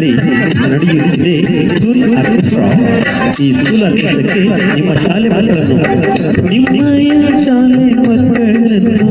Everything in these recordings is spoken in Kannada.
ಶ್ರೀ ನಡೆಯುತ್ತಿದೆ. ಸ್ಕೂಲ್ ಈ ಸ್ಕೂಲ್ ನಿಮ್ಮ ಶಾಲೆ ಮಕ್ಕಳನ್ನು ನಿಮ್ಮ ಶಾಲೆ ಮಕ್ಕಳನ್ನು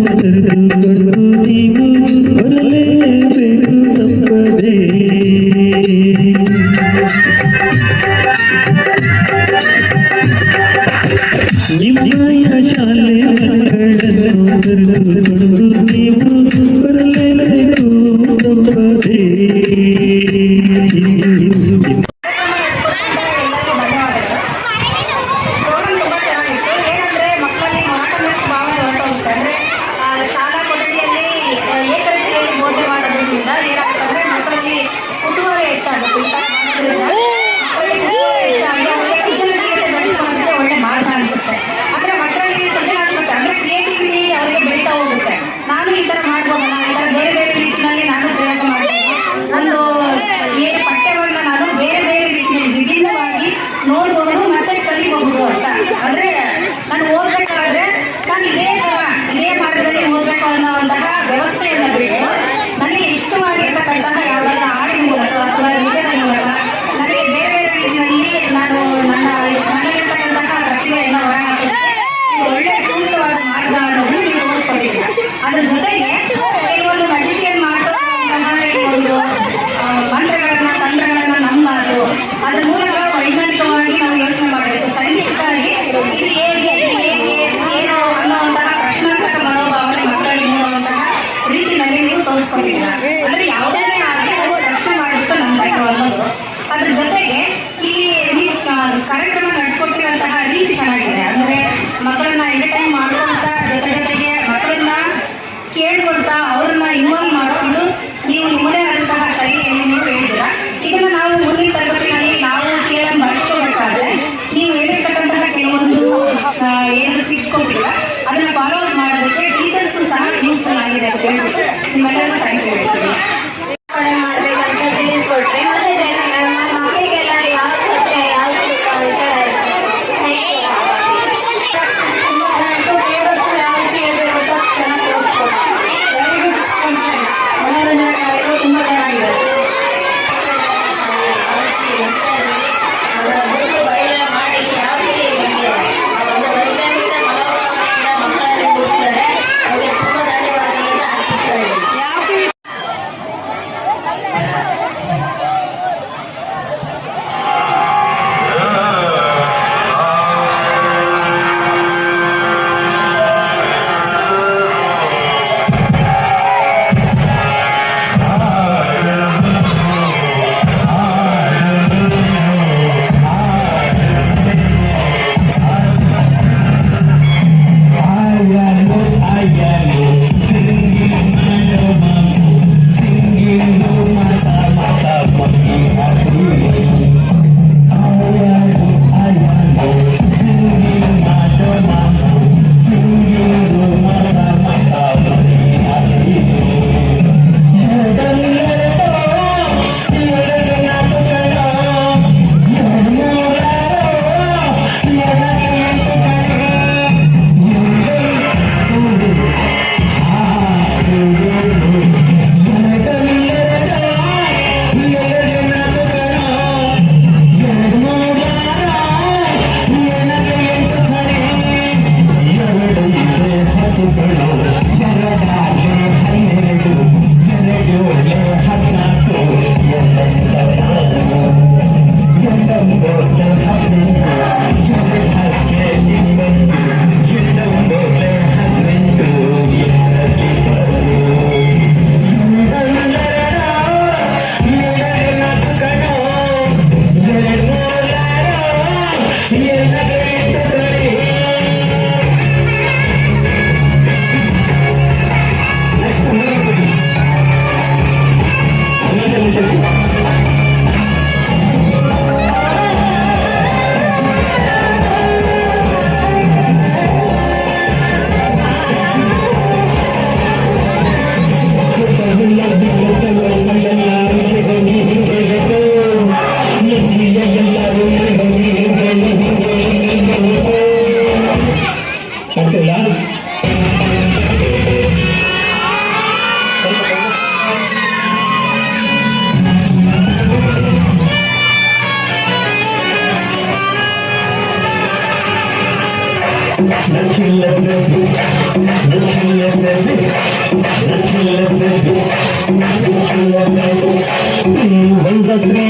ಒಂದ್ರೀ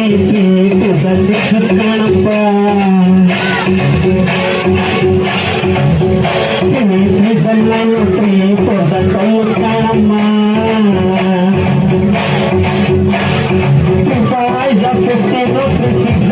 ಕಣಪ್ಪ ಪ್ರೀ ಪದ ಕಣ್ಣಮ್ಮ ಪುಟ್ಟಿ ಸಿದ್ಧ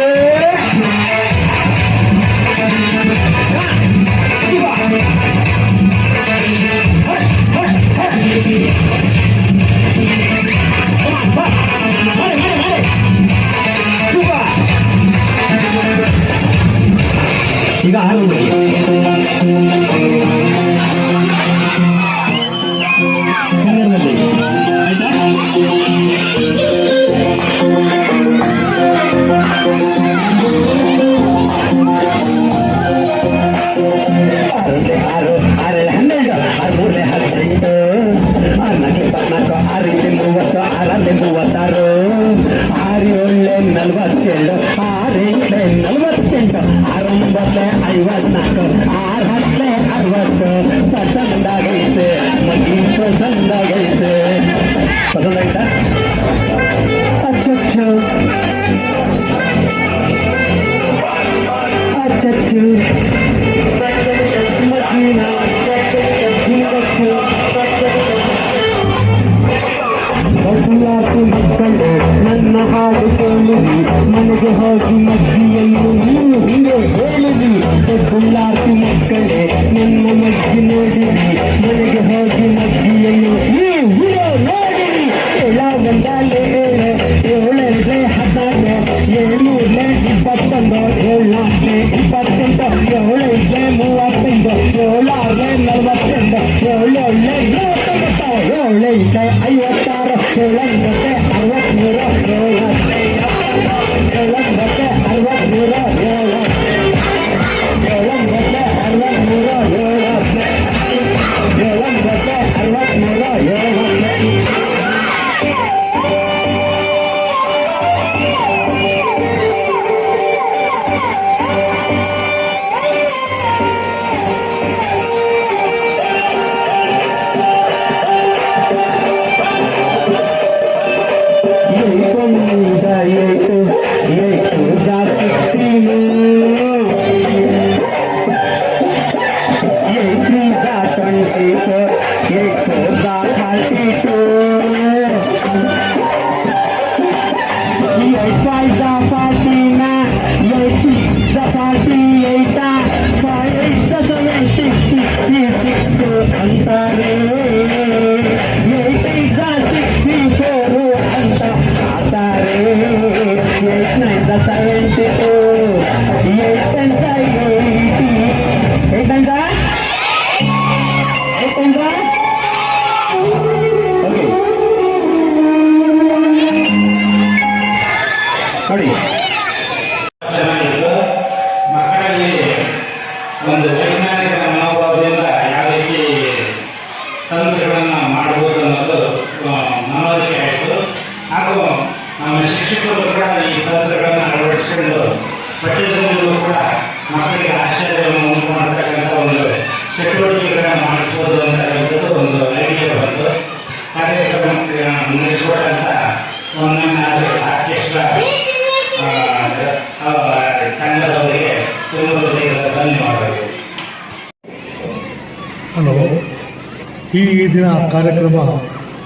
ಈ ದಿನ ಕಾರ್ಯಕ್ರಮ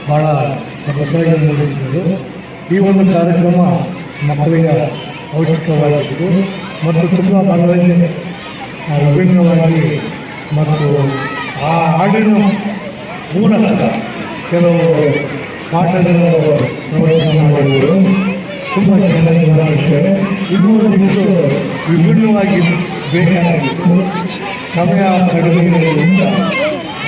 ಬಹಳ ಸೊಗಸಾಗಿ ನಡೆಸಿದರು. ಈ ಒಂದು ಕಾರ್ಯಕ್ರಮ ಮಕ್ಕಳಿಗೆ ಅವಶ್ಯಕವಾಗಿತ್ತು ಮತ್ತು ತುಂಬ ಮನೋರಂಜನೆ ವಿಭಿನ್ನವಾಗಿ ಮತ್ತು ಆ ಹಾಡಿನ ಮೂಲಕ ಕೆಲವು ಪಾಠಗಳನ್ನು ಮಾಡಿದರು. ತುಂಬ ಚೆನ್ನಾಗಿ ಮಾಡುತ್ತೇವೆ ಇನ್ನೂ ಒಂದು ವಿಭಿನ್ನವಾಗಿ ಬೇಕಾಗಿತ್ತು. ಸಮಯ ಕಡಿಮೆ ಇರುವುದರಿಂದ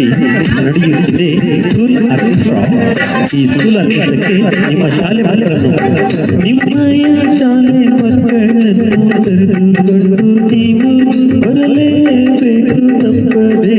ಸರಿ ನಡೆಯುತ್ತಿದೆ ಸ್ಕೂಲ್ ಈ ಸ್ಕೂಲ್ ಅಭ್ಯಾಸಕ್ಕೆ ನಿಮ್ಮ ಶಾಲೆ ಮಕ್ಕಳನ್ನು ನಿಮ್ಮಯ ಶಾಲೆ ಮಕ್ಕಳನ್ನು ಬರಲೇಬೇಕು ತಪ್ಪದೇ.